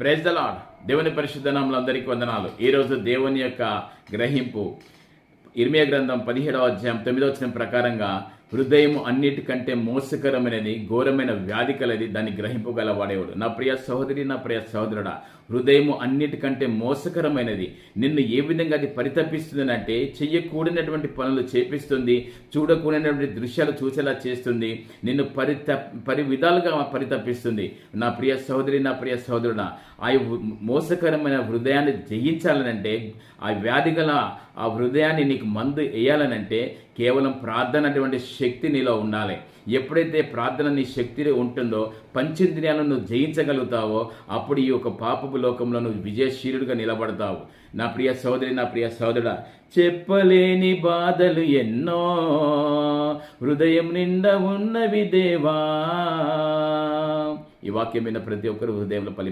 Praise the lord దేవుని పరిశుద్ధ నామలందరికీ వందనాలు. ఈరోజు దేవుని యొక్క గ్రహింపు. ఇర్మియ గ్రంథం పదిహేడవ అధ్యాయం తొమ్మిదవ వచనం ప్రకారంగా హృదయం అన్నిటికంటే మోసకరమైనది ఘోరమైన వ్యాధి కలది దాన్ని గ్రహింపగలవాడేవాడు నా ప్రియ సహోదరి నా ప్రియ సహోదరుడా హృదయం అన్నిటికంటే మోసకరమైనది. నిన్ను ఏ విధంగా అది పరితపిస్తుంది అంటే చెయ్యకూడనటువంటి పనులు చేపిస్తుంది చూడకూడనటువంటి దృశ్యాలు చూసేలా చేస్తుంది నిన్ను పరిత పరి విధాలుగా పరితపిస్తుంది. నా ప్రియ సహోదరి నా ప్రియ సహోదరుడా ఆ మోసకరమైన హృదయాన్ని జయించాలనంటే ఆ వ్యాధి గల ఆ హృదయాన్ని నీకు మందు వేయాలనంటే కేవలం ప్రార్థన అటువంటి శక్తి నీలో ఉండాలి. ఎప్పుడైతే ప్రార్థన నీ శక్తి ఉంటుందో పంచేంద్రియాలను నువ్వు జయించగలుగుతావో అప్పుడు ఈ యొక్క పాపపు లోకంలో నువ్వు విజయశీలుడిగా నిలబడతావు. నా ప్రియ సోదరి నా ప్రియ సోదరుడా చెప్పలేని బాధలు ఎన్నో హృదయం నిండా ఉన్నవి దేవా. ఈ వాక్యం విన్న ప్రతి ఒక్కరు హృదయంలో పలి